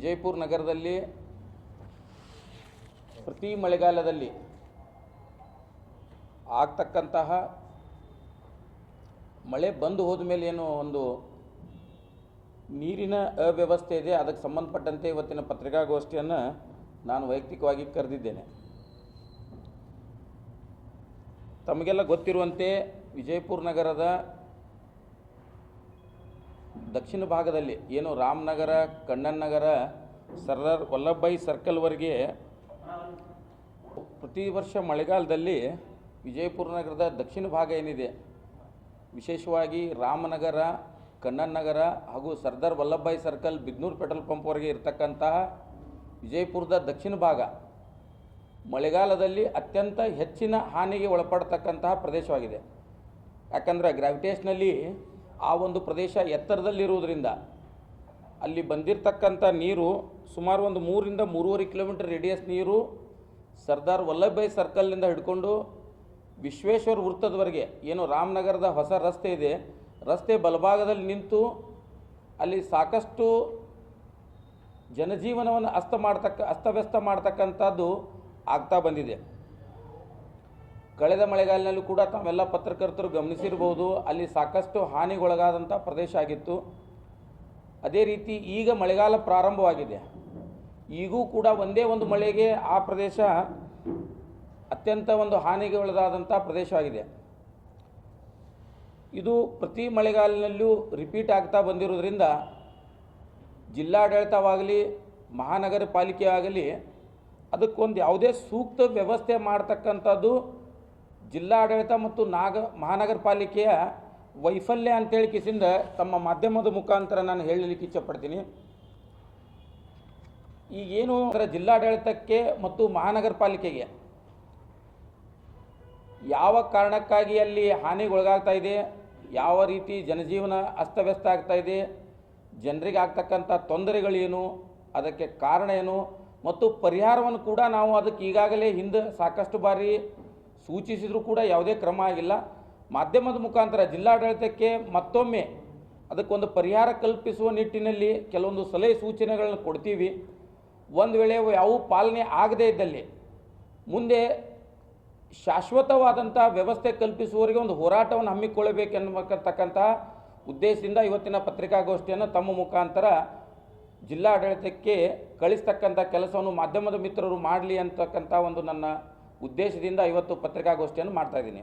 ವಿಜಯಪುರ ನಗರದಲ್ಲಿ ಪ್ರತಿ ಮಳೆಗಾಲದಲ್ಲಿ ಆಗ್ತಕ್ಕಂತಹ ಮಳೆ ಬಂದು ಹೋದ ಮೇಲೆ ಏನು ಒಂದು ನೀರಿನ ಅವ್ಯವಸ್ಥೆ ಇದೆ, ಅದಕ್ಕೆ ಸಂಬಂಧಪಟ್ಟಂತೆ ಇವತ್ತಿನ ಪತ್ರಿಕಾಗೋಷ್ಠಿಯನ್ನು ನಾನು ವೈಯಕ್ತಿಕವಾಗಿ ಕರೆದಿದ್ದೇನೆ. ತಮಗೆಲ್ಲ ಗೊತ್ತಿರುವಂತೆ ವಿಜಯಪುರ ನಗರದ ದಕ್ಷಿಣ ಭಾಗದಲ್ಲಿ ಏನು ರಾಮನಗರ ಕಣ್ಣನ್ ನಗರ ಸರ್ದಾರ್ ವಲ್ಲಭಭಾಯಿ ಸರ್ಕಲ್ವರೆಗೆ ಪ್ರತಿ ವರ್ಷ ಮಳೆಗಾಲದಲ್ಲಿ ವಿಜಯಪುರ ನಗರದ ದಕ್ಷಿಣ ಭಾಗ ಏನಿದೆ, ವಿಶೇಷವಾಗಿ ರಾಮನಗರ ಕಣ್ಣನ್ ನಗರ ಹಾಗೂ ಸರ್ದಾರ್ ವಲ್ಲಭಭಾಯಿ ಸರ್ಕಲ್ ಬಿದ್ನೂರು ಪೆಟ್ರೋಲ್ ಪಂಪ್ವರೆಗೆ ಇರತಕ್ಕಂತಹ ವಿಜಯಪುರದ ದಕ್ಷಿಣ ಭಾಗ ಮಳೆಗಾಲದಲ್ಲಿ ಅತ್ಯಂತ ಹೆಚ್ಚಿನ ಹಾನಿಗೆ ಒಳಪಡ್ತಕ್ಕಂತಹ ಪ್ರದೇಶವಾಗಿದೆ. ಯಾಕಂದರೆ ಗ್ರಾವಿಟೇಷನಲ್ಲಿ ಆ ಒಂದು ಪ್ರದೇಶ ಎತ್ತರದಲ್ಲಿರುವುದರಿಂದ ಅಲ್ಲಿ ಬಂದಿರತಕ್ಕಂಥ ನೀರು ಸುಮಾರು ಒಂದು ಮೂರಿಂದ ಮೂರುವರೆ ಕಿಲೋಮೀಟರ್ ರೇಡಿಯಸ್ ನೀರು ಸರ್ದಾರ್ ವಲ್ಲಭಭಾಯಿ ಸರ್ಕಲ್ನಿಂದ ಹಿಡ್ಕೊಂಡು ವಿಶ್ವೇಶ್ವರ ವೃತ್ತದವರೆಗೆ ಏನು ರಾಮನಗರದ ಹೊಸ ರಸ್ತೆ ಇದೆ. ರಸ್ತೆ ಬಲಭಾಗದಲ್ಲಿ ನಿಂತು ಅಲ್ಲಿ ಸಾಕಷ್ಟು ಜನಜೀವನವನ್ನು ಅಸ್ತ ಮಾಡ್ತಕ್ಕ ಅಸ್ತವ್ಯಸ್ತ ಮಾಡ್ತಕ್ಕಂಥದ್ದು ಆಗ್ತಾ ಬಂದಿದೆ. ಕಳೆದ ಮಳೆಗಾಲಿನಲ್ಲೂ ಕೂಡ ತಾವೆಲ್ಲ ಪತ್ರಕರ್ತರು ಗಮನಿಸಿರ್ಬೋದು ಅಲ್ಲಿ ಸಾಕಷ್ಟು ಹಾನಿಗೊಳಗಾದಂಥ ಪ್ರದೇಶ ಆಗಿತ್ತು. ಅದೇ ರೀತಿ ಈಗ ಮಳೆಗಾಲ ಪ್ರಾರಂಭವಾಗಿದೆ. ಈಗೂ ಕೂಡ ಒಂದೇ ಒಂದು ಮಳೆಗೆ ಆ ಪ್ರದೇಶ ಅತ್ಯಂತ ಒಂದು ಹಾನಿಗೆ ಒಳಗಾದಂಥ ಪ್ರದೇಶವಾಗಿದೆ. ಇದು ಪ್ರತಿ ಮಳೆಗಾಲಿನಲ್ಲೂ ರಿಪೀಟ್ ಆಗ್ತಾ ಬಂದಿರೋದ್ರಿಂದ ಜಿಲ್ಲಾಡಳಿತವಾಗಲಿ ಮಹಾನಗರ ಪಾಲಿಕೆ ಆಗಲಿ ಅದಕ್ಕೊಂದು ಯಾವುದೇ ಸೂಕ್ತ ವ್ಯವಸ್ಥೆ ಮಾಡ್ತಕ್ಕಂಥದ್ದು ಜಿಲ್ಲಾಡಳಿತ ಮತ್ತು ನಾಗ ಮಹಾನಗರ ಪಾಲಿಕೆಯ ವೈಫಲ್ಯ ಅಂತೇಳಿ ಕಿಸಿಂದ ತಮ್ಮ ಮಾಧ್ಯಮದ ಮುಖಾಂತರ ನಾನು ಹೇಳಲಿಕ್ಕೆ ಇಚ್ಛಪಡ್ತೀನಿ. ಈಗೇನು ಅದರ ಜಿಲ್ಲಾಡಳಿತಕ್ಕೆ ಮತ್ತು ಮಹಾನಗರ ಪಾಲಿಕೆಗೆ ಯಾವ ಕಾರಣಕ್ಕಾಗಿ ಅಲ್ಲಿ ಹಾನಿಗೊಳಗಾಗ್ತಾ ಇದೆ, ಯಾವ ರೀತಿ ಜನಜೀವನ ಅಸ್ತವ್ಯಸ್ತ ಆಗ್ತಾ ಇದೆ, ಜನರಿಗೆ ಆಗ್ತಕ್ಕಂಥ ತೊಂದರೆಗಳೇನು, ಅದಕ್ಕೆ ಕಾರಣ ಏನು, ಮತ್ತು ಪರಿಹಾರವನ್ನು ಕೂಡ ನಾವು ಅದಕ್ಕೆ ಈಗಾಗಲೇ ಹಿಂದೆ ಸಾಕಷ್ಟು ಬಾರಿ ಸೂಚಿಸಿದರೂ ಕೂಡ ಯಾವುದೇ ಕ್ರಮ ಆಗಿಲ್ಲ. ಮಾಧ್ಯಮದ ಮುಖಾಂತರ ಜಿಲ್ಲಾಡಳಿತಕ್ಕೆ ಮತ್ತೊಮ್ಮೆ ಅದಕ್ಕೊಂದು ಪರಿಹಾರ ಕಲ್ಪಿಸುವ ನಿಟ್ಟಿನಲ್ಲಿ ಕೆಲವೊಂದು ಸಲಹೆ ಸೂಚನೆಗಳನ್ನು ಕೊಡ್ತೀವಿ. ಒಂದು ವೇಳೆ ಯಾವ ಪಾಲನೆ ಆಗದೇ ಇದ್ದಲ್ಲಿ ಮುಂದೆ ಶಾಶ್ವತವಾದಂಥ ವ್ಯವಸ್ಥೆ ಕಲ್ಪಿಸುವವರಿಗೆ ಒಂದು ಹೋರಾಟವನ್ನು ಹಮ್ಮಿಕೊಳ್ಳಬೇಕೆನ್ನತಕ್ಕಂಥ ಉದ್ದೇಶದಿಂದ ಇವತ್ತಿನ ಪತ್ರಿಕಾಗೋಷ್ಠಿಯನ್ನು ತಮ್ಮ ಮುಖಾಂತರ ಜಿಲ್ಲಾಡಳಿತಕ್ಕೆ ಕಳಿಸ್ತಕ್ಕಂಥ ಕೆಲಸವನ್ನು ಮಾಧ್ಯಮದ ಮಿತ್ರರು ಮಾಡಲಿ ಅಂತಕ್ಕಂಥ ಒಂದು ನನ್ನ ಉದ್ದೇಶದಿಂದ ಇವತ್ತು ಪತ್ರಿಕಾಗೋಷ್ಠಿಯನ್ನು ಮಾಡ್ತಾ ಇದ್ದೀನಿ.